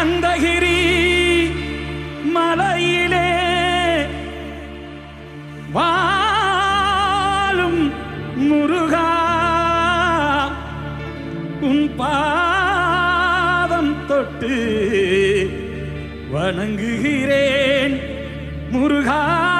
கந்தகிரி மலையிலே வாழும் முருகா உன் பாதம் தொட்டு வணங்குகிறேன் முருகா.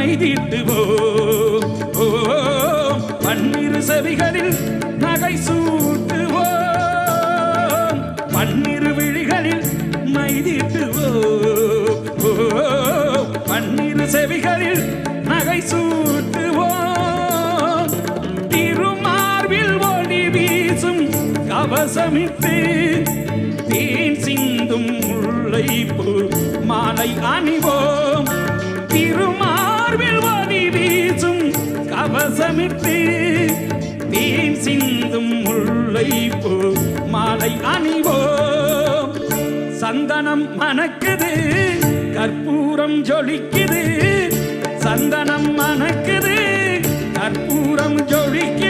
மைதீட்டுவோம் ஓ பன்னிரு செவிகளில் நகை சூட்டுவோம். பன்னிரு விழிகளில் மைதீட்டுவோம் ஓ பன்னிரு செவிகளில் நகை சூட்டுவோம். திருமார்பில் ஒளி வீசும் கவசமிட்டு தேன் சிந்தும் முல்லை பூ மாலை அணிவோம். திருமா மார்பில் வாதி வீசும் கவசமிட்டு தேன் சிந்தும் முல்லை போ மாலை அணிவோம் சந்தனம் மணக்குது கற்பூரம் ஜொலிக்குது. சந்தனம் மணக்குது கற்பூரம் ஜொலிக்குது.